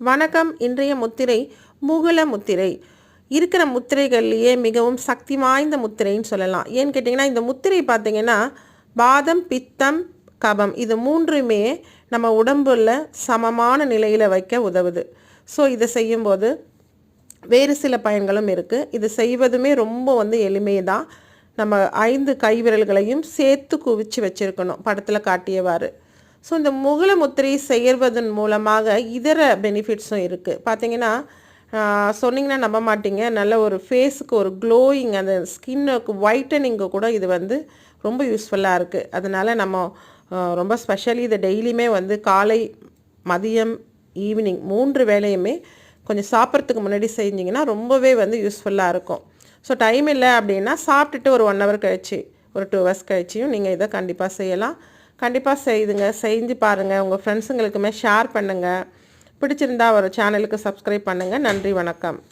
வணக்கம் இன்றைய முத்திரை முகுல முத்திரை. இருக்கிற முத்திரைகள்லேயே மிகவும் சக்தி வாய்ந்த முத்திரைன்னு சொல்லலாம். ஏன்னு கேட்டிங்கன்னா இந்த முத்திரை பார்த்தீங்கன்னா பாதம் பித்தம் கபம் இது மூன்றுமே நம்ம உடம்புல சமமான நிலையில் வைக்க உதவுது. ஸோ இதை செய்யும்போது வேறு சில பயன்களும் இருக்குது இது செய்வதுமே ரொம்ப வந்து எளிமை தான் நம்ம ஐந்து கைவிரல்களையும் சேர்த்து குவிச்சு வச்சுருக்கணும். படத்தில் காட்டியவாறு. ஸோ இந்த முகல முத்திரை செய்வதன் மூலமாக இதர பெனிஃபிட்ஸும் இருக்குது பார்த்தீங்கன்னா சொன்னிங்கன்னா சொன்னீங்கன்னா நம்ப மாட்டீங்க. நல்ல ஒரு ஃபேஸுக்கு ஒரு க்ளோயிங் அந்த ஸ்கின்னுக்கு ஒயிட்டனிங்கு கூட இது வந்து ரொம்ப யூஸ்ஃபுல்லாக இருக்குது அதனால் நம்ம ரொம்ப ஸ்பெஷலி இதை டெய்லியுமே வந்து காலை மதியம் ஈவினிங் மூன்று வேளையுமே கொஞ்சம் சாப்பிட்றதுக்கு முன்னாடி செஞ்சிங்கன்னா ரொம்பவே வந்து யூஸ்ஃபுல்லாக இருக்கும். ஸோ டைம் இல்லை அப்படின்னா சாப்பிட்டுட்டு ஒரு ஒன் ஹவர் கழிச்சு ஒரு டூ ஹவர்ஸ் கழிச்சியும் நீங்கள் இதை கண்டிப்பாக செய்யலாம். கண்டிப்பாக செய்துங்க. செஞ்சு பாருங்கள் உங்கள் ஃப்ரெண்ட்ஸுங்களுக்குமே ஷேர் பண்ணுங்கள் பிடிச்சிருந்தா ஒரு சேனலுக்கு சப்ஸ்கிரைப் பண்ணுங்கள் நன்றி வணக்கம்.